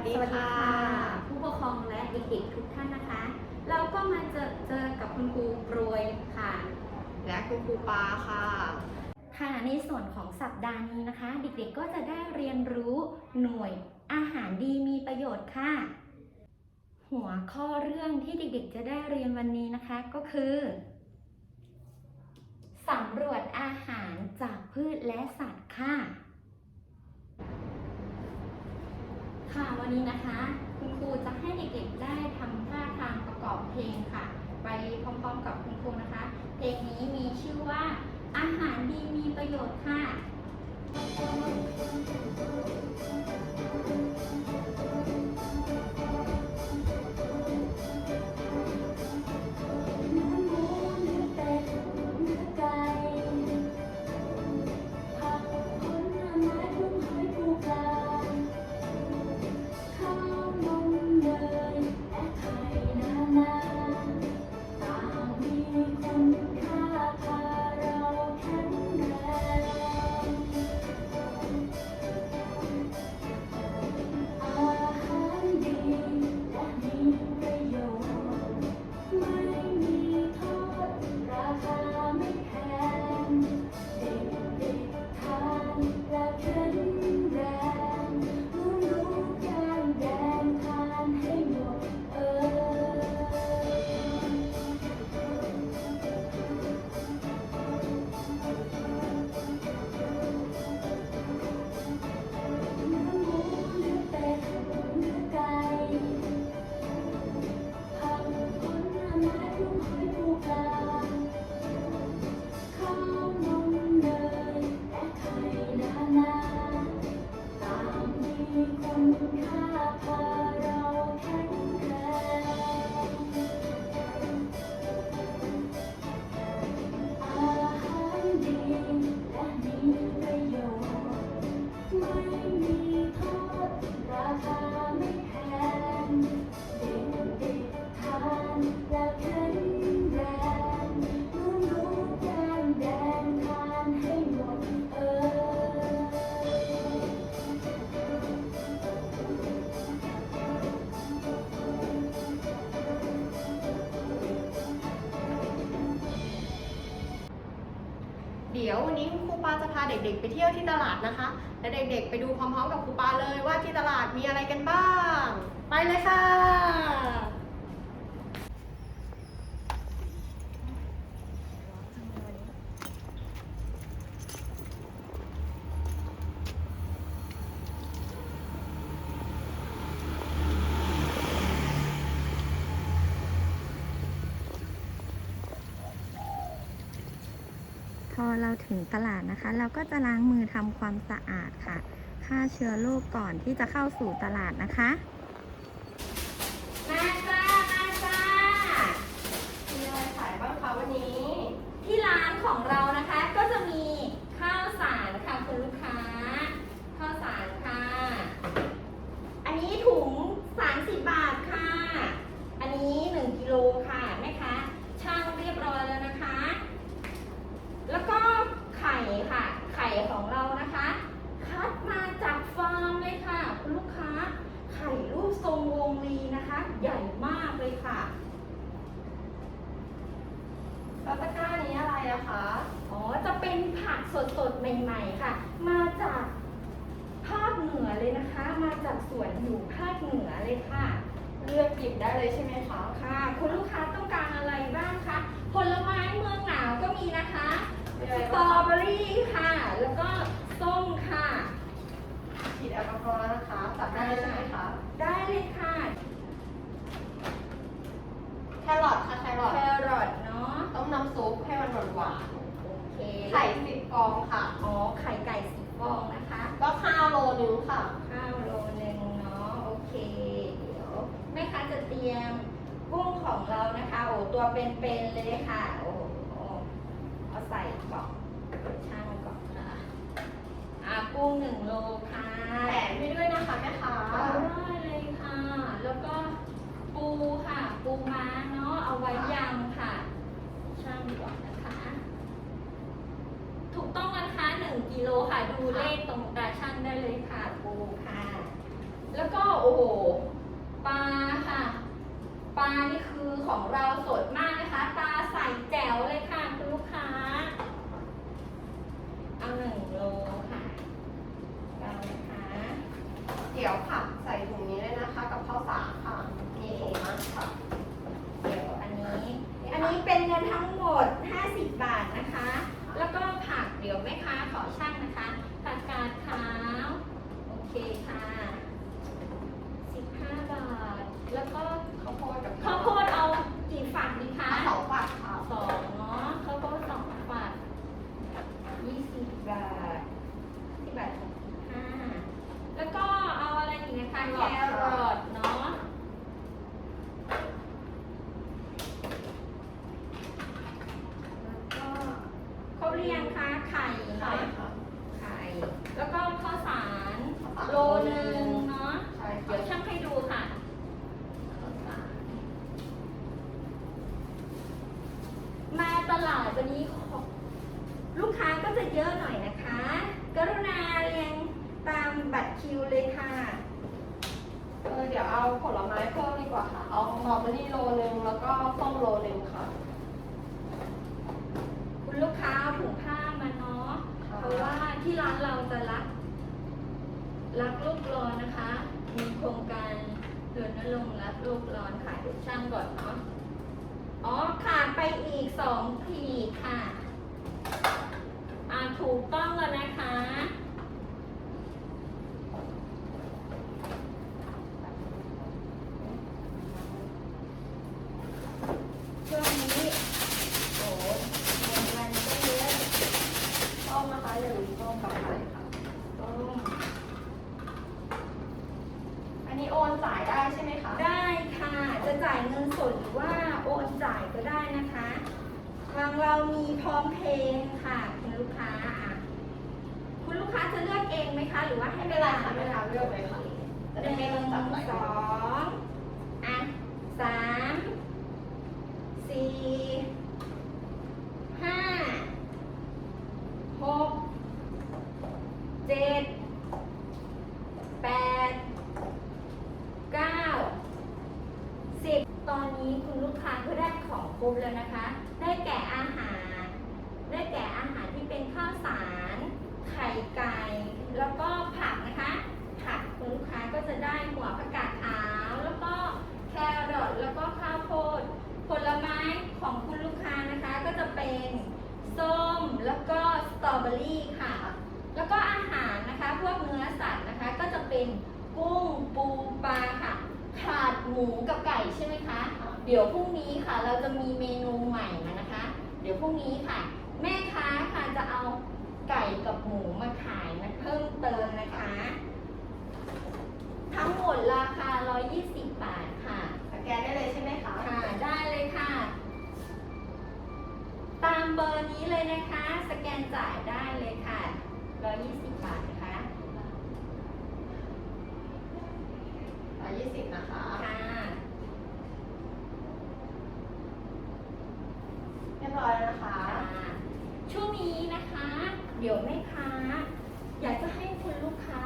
วัสดีสวัสดีค่ะค่ะ ผู้ปกครองและเด็กๆทุกท่านนะคะ เราก็มาเจอเจอกับคุณครูโปรยค่ะ และคุณครูปาค่ะ ค่ะในส่วนของสัปดาห์นี้นะคะ เด็กๆก็จะได้เรียนรู้หน่วยอาหารดีมีประโยชน์ค่ะ หัวข้อเรื่องที่เด็กๆ จะได้เรียนวันนี้นะคะก็คือสำรวจอาหารจากพืชและสัตว์ค่ะ ค่ะวั นี้นะคะ คุณครูจะให้เด็กๆได้ทำท่าทางประกอบเพลงค่ะ ไปพร้อมๆกับคุณครูนะคะ เพลงนี้มีชื่อว่าอาหารดีมีประโยชน์ค่ะเนื้ เดี๋ยววันนี้ครูปาจะพาเด็กๆ ไปเที่ยวที่ตลาดนะคะ และเด็กๆ ไปดูพร้อมๆ กับครูปาเลยว่าที่ตลาดมีอะไรกันบ้าง ไปเลยค่ะ พ อเราถึงตลาดนะคะ เราก็จะล้างมือทำความสะอาดค่ะฆ่าเชื้อโรคก่อนที่จะเข้าสู่ตลาดนะคะ มาจ้า มาจ้า มีอะไรขายบ้างคะวันนี้ ที่ร้านของเรานะคะก็จะมีข้าวสารค่ะคุณลูกค้า ข้าวสารค่ะ อันนี้ถุง 30 บาทค่ะ อันนี้ 1กิโลค่ะแม่ค้าช่างเรียบร้อยแล้วนะคะ แล้วก็ไข่ค่ะ ไข่ของเรานะคะ คัดมาจากฟาร์มเลยค่ะ คุณลูกค้า ไข่รูปทรงวงรีนะคะ ใหญ่มากเลยค่ะ แล้วตะกร้านี้อะไรอะคะ อ๋อ จะเป็นผัก สดๆ ใหม่ๆ ค่ะ มาจากภาคเหนือเลยนะคะ มาจากสวนอยู่ภาคเหนือเลยค่ะ เลือกหยิบได้เลยใช่ไหมคะค่ะ คุณลูกค้าต้องการอะไรบ้างคะผลไม้เมืองหนาวก็มีนะคะมีอะไรสตรบ้าองเบอรี่ค่ะ แล้วก็ส้มค่ะฉีดแอลกอฮอล์แล้วนะคะตัดได้เลยใช่ไหมคะ ได้เลยค่ะ แครอทค่ะแครอทแครอทเนาะ ต้มน้ำซุปให้มันหวานโอเคๆ ไข่สิบฟองค่ะ อ๋อ ไข่ไก่สีฟองนะคะ ก็ข้าวโลนึงค่ะ ข้าวโลนึงเนาะ โอเค เดี๋ยวแม่ค้าจะเตรียมกุ้งของเรานะคะ โอ้ ตัวเป็นๆเลยค่ะ โอ้โหเอาใส่กล่องช่างก่อนค่ะอะกุ้งหนึ่งโลค่ะแถมให้ด้วยนะคะแม่ค้าเอาได้เลยค่ะ แล้วก็ปูค่ะ ปูม้าเนาะ เอาไว้ยำค่ะ ช่างก่อนนะคะ ถูกต้องนะคะหนึ่งกิโลค่ะ ดูเลขตรงตราช่างได้เลยค่ะปูค่ะแแล้วก็โอ้โหปลาค่ะปลานี่คือของเราสดมากนะคะตาใสแจ๋วเลยค่ะคุณลูกค้า เอาหนึ่งโลค่ะเอานะคะเดี๋ยวผักใส่ถุงนี้เลยนะคะ กับข้าวสารค่ะ มีถุงมากค่ะ เดี๋ยวอันนี้ อันนี้เป็นเงินทั้งหมด 50 บาทนะคะ แล้วก็ผักเดี๋ยวแม่ค้าขอช่างนะคะผักกาทขาว โอเคค่ะ 15 บาท แล้วก็ ข้าวโพดกับ ข้าวโพดเอากี่ฝักดีคะ สองฝักค่ะ สองเนาะข้าวโพดสองฝัก20 บาท10บาท65แล้วก็เอาอะไรอีกนะคะแครอทเนาะ แล้วก็เขาเรียงคะไข่ ใช่ เนาะ ค่ะ ไข่ แล้วก็ข้าวสารข้าวสารโลนึงเนาะ ใช่ค่ะ เดี๋ยวช่างให้ดูค่ะข้าวสารมาตลาดวันนี้ขอลูกค้าก็จะเยอะหน่อยนะคะ กรุณาเรียงตามบัตรคิวเลยค่ะ เออเดี๋ยวเอาผลไม้เพิ่มดีกว่าค่ะ เอาสตรอเบอรี่โลนึงแล้วก็ส้มโลนึงค่ะ คุณลูกค้าเอาถุงผ้ามาเนาะ ค่ะ เพราะว่า ที่ร้านเราจะรัก รักลูกร้อนนะคะ มีโครงการเรณรงค์รักลูกร้อนค่ะทุกช่างก่อนเนาะอ๋อขาดไปอีกสองขีดค่ะ อ่าถูกต้องแล้วนะคะ ช่วงนี้ โอ้ยมันก็เยอะ ส้มนะคะอย่าลืมส้มกับไข่ค่ะ ต้ม อันนี้โอนจ่ายได้ใช่ไหมคะ ได้ค่ะ จะจ่ายเงินสดหรือว่าโอนจ่ายก็ได้นะคะ ทางเรามีพร้อมเพย์ค่ะคุณลูกค้าอะคุณลูกค้าจะเลือกเองไหมคะ หรือว่าให้ไม่เวเป็นไรลาค่ะไม่เป็นไรเลือกเลยค่ะจะได้ไม่ต้องจับหลายสคอนงอะสามสี่ห้าหกเจ็ดแปดเก้าสิบตอนนี้คุณลูกค้าก็ ครบแล้วนะคะ ได้แก่อาหาร ได้แก่อาหารที่เป็นข้าวสาร ไข่ไก่ แล้วก็ผักนะคะ ผักคุณลูกค้าก็จะได้หัวผักกาดขาว แล้วก็แครอท แล้วก็ข้าวโพด ผลไม้ของคุณลูกค้านะคะก็จะเป็นส้ม แล้วก็สตรอเบอรี่ค่ะ แล้วก็อาหารนะคะ พวกเนื้อสัตว์นะคะก็จะเป็นกุ้งปูปลาค่ะ ขาดหมูกับไก่ใช่ไหมคะ ดี๋ยวพรุ่งนี้ค่ะเราจะมีเมนูใหม่มานะคะ เดี๋ยวพรุ่งนี้ค่ะ แม่ค้าค่ะจะเอาไก่กับหมูมาขายนะเพิ่มเติมนะคะ ทั้งหมดราคา 120 บาทค่ะสแกนได้เลยใช่ไหมคะ ค่ะ ได้เลยค่ะ ตามเบอร์นี้เลยนะคะ สแกนจ่ายได้เลยค่ะ 120 บาทนะคะร้อยยี่สิบนะคะ ค่ะ เรียบร้ อยนะคะ ช่วงนี้นะคะ เดี๋ยวแม่ค้า อยากจะให้คุณลูกค้า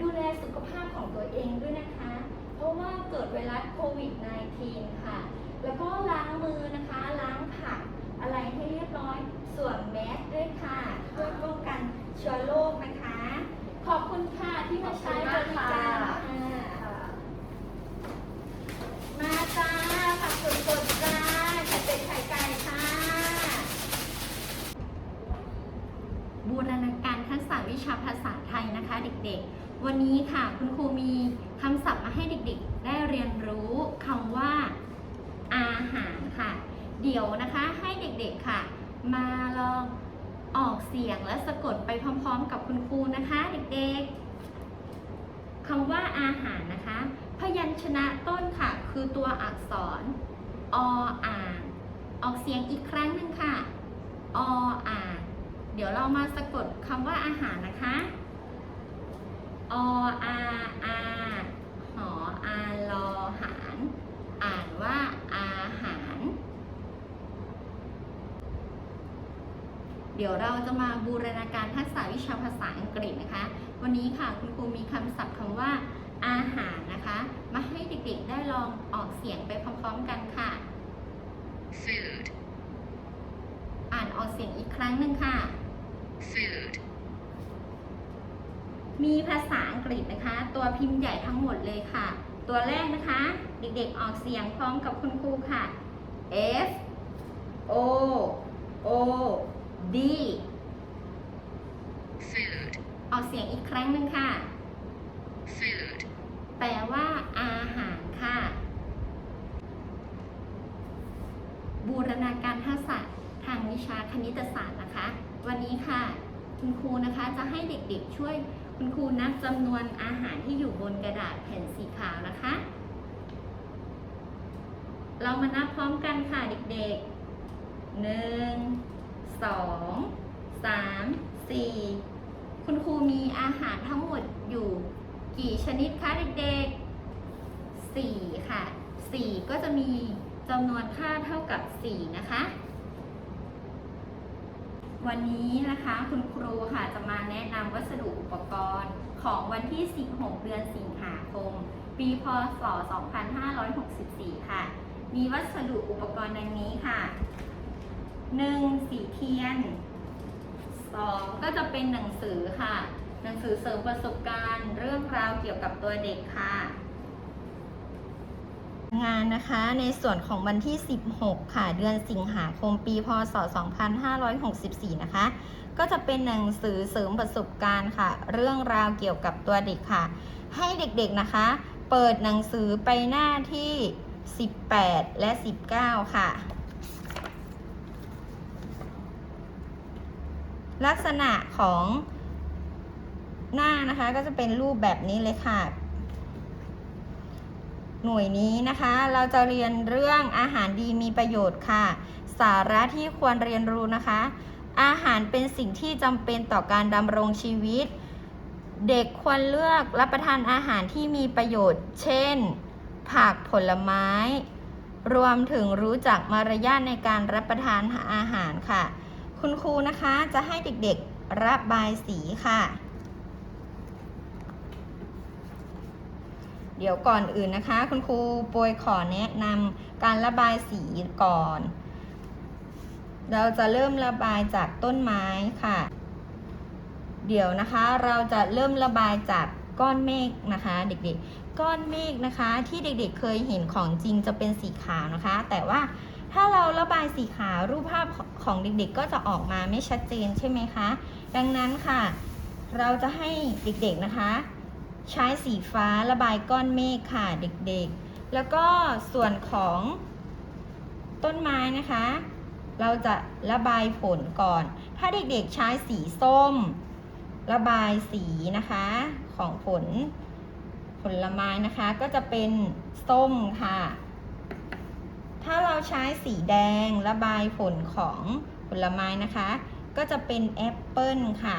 ดูแลสุขภาพของตัวเองด้วยนะคะ เพราะว่าเกิดไวรัสโควิด -19 ค่ะ แล้วก็ล้างมือนะคะ ล้างผักอะไรให้เรียบร้อยสวมแมสด้วยค่ะเพื่อป้องกันเชื้อโรคนะคะ ขอบคุณค่ะที่มาใช้บริการค่ะ มาจ้าผักสดๆจ้าไข่เป็ดไข่ไก่ค่ะ บูรณาการทักษะวิชาภาษาไทยนะคะ เด็กๆ วันนี้ค่ะคุณครูมีคำศัพท์มาให้เด็กๆ ได้เรียนรู้คำว่าอาหารค่ะ เดี๋ยวนะคะให้เด็กๆค่ะ มาลองออกเสียงและสะกดไปพร้อมๆ กับคุณครูนะคะเด็กๆคำว่าอาหารนะคะ พยัญชนะต้นค่ะ คือตัวอักษรออ่างออกเสียงอีกครั้งหนึ่งค่ะออ่างเดี๋ยวเรามาสะกดคำว่าอาหารนะคะ ออาอาหออาลอหารอ่านว่าอาหาร เดี๋ยวเราจะมาบูรณาการทักษะวิชาภาษาอังกฤษนะคะ วันนี้ค่ะคุณครูมีคำศัพท์คำว่าอาหารนะคะ มาให้เด็กๆได้ลองออกเสียงไปพร้อมๆกันค่ะ food, อ่านออกเสียงอีกครั้งหนึ่งค่ะ food, มีภาษาอังกฤษนะคะ ตัวพิมพ์ใหญ่ทั้งหมดเลยค่ะ ตัวแรกนะคะ เด็กๆออกเสียงพร้อมกับคุณครูค่ะ F O O D food, ออกเสียงอีกครั้งหนึ่งค่ะ food, แปลว่าอาหารค่ะ บูรณาการทักษะทางวิชาคณิตศาสตร์นะคะ วันนี้ค่ะ คุณครูนะคะจะให้เด็กๆช่วย คุณครูนับจำนวนอาหารที่อยู่บนกระดาษแผ่นสีขาวนะคะ เรามานับพร้อมกันค่ะเด็กๆหนึ่งสองสามสี่คุณครูมีอาหารทั้งหมดอยู่กี่ชนิดคะเด็กๆสี่ค่ะสี่ก็จะมีจำนวนค่าเท่ากับสี่นะคะ วันนี้นะคะคุณครูค่ะจะมาแนะนำวัสดุอุปกรณ์ของวันที่ 16 เดือนสิงหาคม ปีพศ 2564 ค่ะ มีวัสดุอุปกรณ์ดังนี้ค่ะ 1. สีเทียน 2. ก็จะเป็นหนังสือค่ะ หนังสือเสริมประสบการณ์ เรื่องราวเกี่ยวกับตัวเด็กค่ะ งานนะคะในส่วนของวันที่ 16 ค่ะ เดือนสิงหาคมปีพศ 2564 นะคะ ก็จะเป็นหนังสือเสริมประสบการณ์ค่ะ เรื่องราวเกี่ยวกับตัวเด็กค่ะ ให้เด็กๆนะคะ เปิดหนังสือไปหน้าที่ 18 และ 19 ค่ะ ลักษณะของหน้านะคะก็จะเป็นรูปแบบนี้เลยค่ะ หน่วยนี้นะคะเราจะเรียนเรื่องอาหารดีมีประโยชน์ค่ะ สาระที่ควรเรียนรู้นะคะ อาหารเป็นสิ่งที่จำเป็นต่อการดำรงชีวิต เด็กควรเลือกรับประทานอาหารที่มีประโยชน์ เช่น ผักผลไม้ รวมถึงรู้จักมารยาทในการรับประทานอาหารค่ะ คุณครูนะคะจะให้เด็กๆระบายสีค่ะ เดี๋ยวก่อนอื่นนะคะ คุณครูโปรยขอแนะนำการระบายสีก่อน เราจะเริ่มระบายจากต้นไม้ค่ะ เดี๋ยวนะคะเราจะเริ่มระบายจากก้อนเมฆนะคะ เด็กๆ ก้อนเมฆนะคะ ที่เด็กๆ เคยเห็นของจริงจะเป็นสีขาวนะคะ แต่ว่าถ้าเราระบายสีขาวรูปภาพของเด็กๆ ก็จะออกมาไม่ชัดเจนใช่ไหมคะ ดังนั้นค่ะ เราจะให้เด็กๆนะคะ ใช้สีฟ้าระบายก้อนเมฆค่ะเด็กๆ แล้วก็ส่วนของต้นไม้นะคะ เราจะระบายผลก่อน ถ้าเด็กๆใช้สีส้ม ระบายสีนะคะของผลผลไม้นะคะก็จะเป็นส้มค่ะ ถ้าเราใช้สีแดงระบายผลของผลไม้นะคะ ก็จะเป็นแอปเปิลค่ะ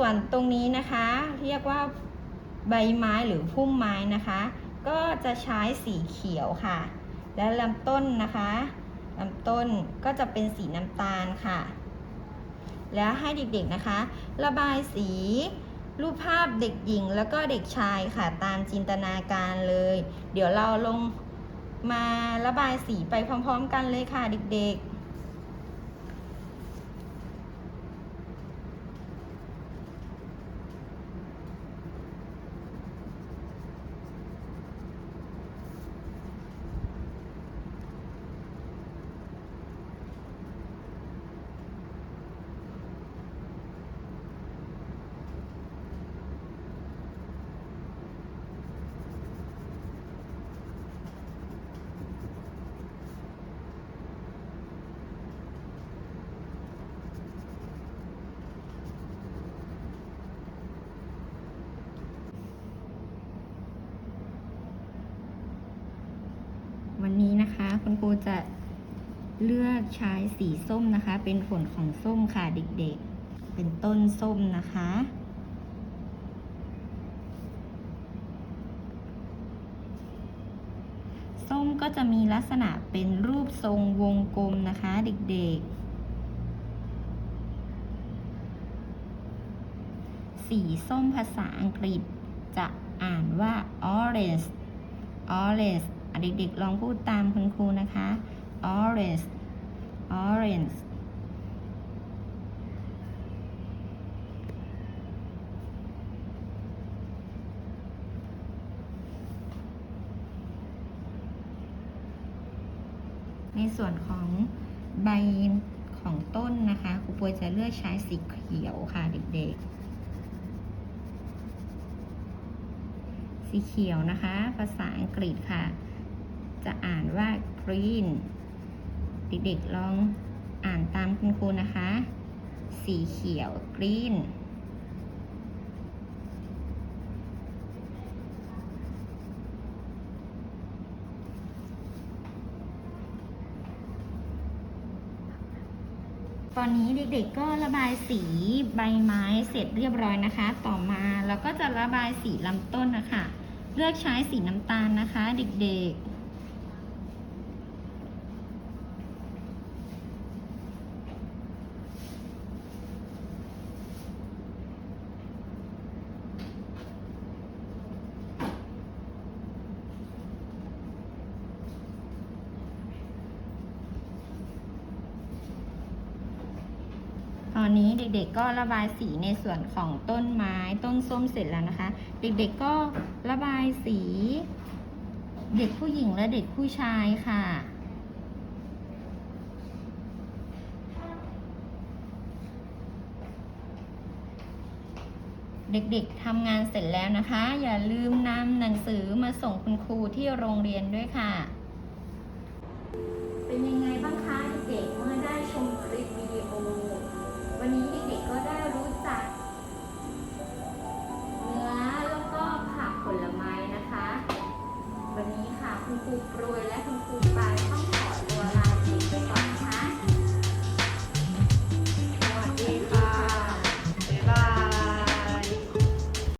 ส่วนตรงนี้นะคะ เรียกว่าใบไม้หรือพุ่มไม้นะคะ ก็จะใช้สีเขียวค่ะ และลำต้นนะคะลำต้นก็จะเป็นสีน้ำตาลค่ะ แล้วให้เด็กๆนะคะ ระบายสีรูปภาพเด็กหญิงแล้วก็เด็กชายค่ะตามจินตนาการเลย เดี๋ยวเราลงมาระบายสีไปพร้อมๆกันเลยค่ะเด็กๆ วันนี้นะคะ คุณครูจะเลือกใช้สีส้มนะคะ เป็นผลของส้มค่ะเด็กๆ เป็นต้นส้มนะคะ ส้มก็จะมีลักษณะเป็นรูปทรงวงกลมนะคะเด็กๆสีส้มภาษาอังกฤษจะอ่านว่า orange orange เด็กๆลองพูดตามคุณครูนะคะ orange orange ในส่วนของใบของต้นนะคะครูปวยจะเลือกใช้สีเขียวค่ะเด็กๆ สีเขียวนะคะ ภาษาอังกฤษค่ะ จะอ่านว่า green เด็กๆลองอ่านตามคุณครูนะคะ สีเขียว green ตอนนี้เด็กๆก็ระบายสีใบไม้เสร็จเรียบร้อยนะคะ ต่อมาเราก็จะระบายสีลำต้นนะคะ เลือกใช้สีน้ำตาลนะคะ เด็กๆ ต อนนี้เด็กๆก็ระบายสีในส่วนของต้นไม้ต้นส้มเสร็จแล้วนะคะ เด็กๆก็ระบายสี เด็กผู้หญิงและเด็กผู้ชายค่ะเด็กๆทำงานเสร็จแล้วนะคะ อย่าลืมนำหนังสือมาส่งคุณครูที่โรงเรียนด้วยค่ะ เป็นยังไง